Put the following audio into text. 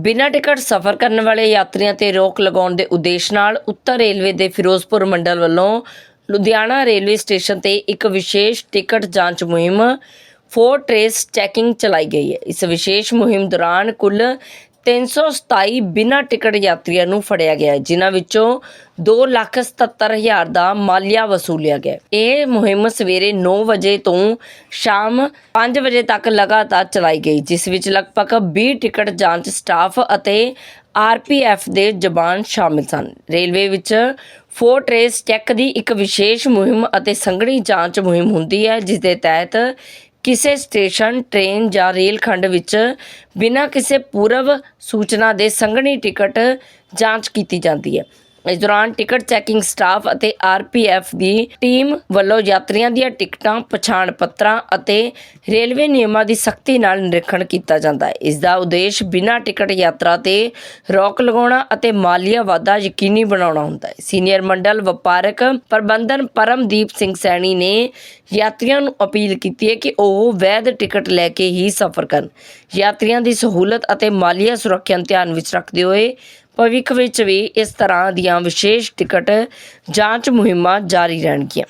ਬਿਨਾਂ ਟਿਕਟ ਸਫ਼ਰ ਕਰਨ ਵਾਲੇ ਯਾਤਰੀਆਂ ਤੇ ਰੋਕ ਲਗਾਉਣ ਦੇ ਉਦੇਸ਼ ਨਾਲ ਉੱਤਰ ਰੇਲਵੇ ਦੇ ਫਿਰੋਜ਼ਪੁਰ ਮੰਡਲ ਵੱਲੋਂ ਲੁਧਿਆਣਾ ਰੇਲਵੇ ਸਟੇਸ਼ਨ ਤੇ ਇੱਕ ਵਿਸ਼ੇਸ਼ ਟਿਕਟ ਜਾਂਚ ਮੁਹਿੰਮ ਫੋਰ ਟ੍ਰੇਸ ਚੈਕਿੰਗ ਚਲਾਈ ਗਈ ਹੈ। ਇਸ ਵਿਸ਼ੇਸ਼ ਮੁਹਿੰਮ ਦੌਰਾਨ ਕੁੱਲ 327 ਬਿਨਾਂ ਟਿਕਟ ਯਾਤਰੀਆਂ ਨੂੰ ਫੜਿਆ ਗਿਆ ਜਿਨ੍ਹਾਂ ਵਿੱਚੋਂ 277000 ਦਾ ਮਾਲੀਆ ਵਸੂਲਿਆ ਗਿਆ ਇਹ ਮੁਹਿੰਮ ਸਵੇਰੇ 9 ਵਜੇ ਤੋਂ ਸ਼ਾਮ 5 ਵਜੇ ਤੱਕ ਲਗਾਤਾਰ ਚਲਾਈ ਗਈ, ਜਿਸ ਵਿੱਚ ਲਗਭਗ 20 ਟਿਕਟ ਜਾਂਚ ਸਟਾਫ ਅਤੇ ਆਰਪੀਐਫ ਦੇ ਜਵਾਨ ਸ਼ਾਮਿਲ ਸਨ। ਰੇਲਵੇ ਵਿੱਚ ਫੋਰ ਟ੍ਰੇਸ ਚੈੱਕ ਦੀ ਇੱਕ ਵਿਸ਼ੇਸ਼ ਮੁਹਿੰਮ ਅਤੇ ਸੰਘਣੀ ਜਾਂਚ ਮੁਹਿੰਮ ਹੁੰਦੀ ਹੈ, ਜਿਸ ਦੇ ਤਹਿਤ ਕਿਸੇ ਸਟੇਸ਼ਨ, ਟ੍ਰੇਨ ਜਾਂ ਰੇਲ ਖੰਡ ਵਿੱਚ ਬਿਨਾਂ ਕਿਸੇ ਪੂਰਵ ਸੂਚਨਾ ਦੇ ਸੰਘਣੀ ਟਿਕਟ ਜਾਂਚ ਕੀਤੀ ਜਾਂਦੀ ਹੈ। ਇਸ ਦੌਰਾਨ ਟਿਕਟ ਚੈਕਿੰਗ ਸਟਾਫ ਅਤੇ ਆਰਪੀਐਫ ਦੀ ਟੀਮ ਵੱਲੋਂ ਯਾਤਰੀਆਂ ਦੀਆਂ ਟਿਕਟਾਂ, ਪਛਾਣ ਪੱਤਰਾਂ ਅਤੇ ਰੇਲਵੇ ਨਿਯਮਾਂ ਦੀ ਸਖਤੀ ਨਾਲ ਨਿਰੀਖਣ ਕੀਤਾ ਜਾਂਦਾ ਹੈ। ਇਸ ਦਾ ਉਦੇਸ਼ ਬਿਨਾਂ ਟਿਕਟ ਯਾਤਰਾ ਤੇ ਰੋਕ ਲਗਾਉਣਾ ਅਤੇ ਮਾਲੀਆ ਵਾਧਾ ਯਕੀਨੀ ਬਣਾਉਣਾ ਹੁੰਦਾ ਹੈ। ਸੀਨੀਅਰ ਮੰਡਲ ਵਪਾਰਕ ਪ੍ਰਬੰਧਨ ਪਰਮਦੀਪ ਸਿੰਘ ਸੈਣੀ ਨੇ ਯਾਤਰੀਆਂ ਨੂੰ ਅਪੀਲ ਕੀਤੀ ਹੈ ਕਿ ਉਹ ਵੈਧ ਟਿਕਟ ਲੈ ਕੇ ਹੀ ਸਫ਼ਰ ਕਰਨ। ਯਾਤਰੀਆਂ ਦੀ ਸਹੂਲਤ ਅਤੇ ਮਾਲੀਆ ਸੁਰੱਖਿਆ ਧਿਆਨ ਵਿੱਚ ਰੱਖਦੇ ਹੋਏ ਭਵਿੱਖ ਵਿੱਚ ਵੀ ਇਸ ਤਰ੍ਹਾਂ ਦੀਆਂ ਵਿਸ਼ੇਸ਼ ਟਿਕਟ ਜਾਂਚ ਮੁਹਿੰਮਾਂ ਜਾਰੀ ਰਹਿਣਗੀਆਂ।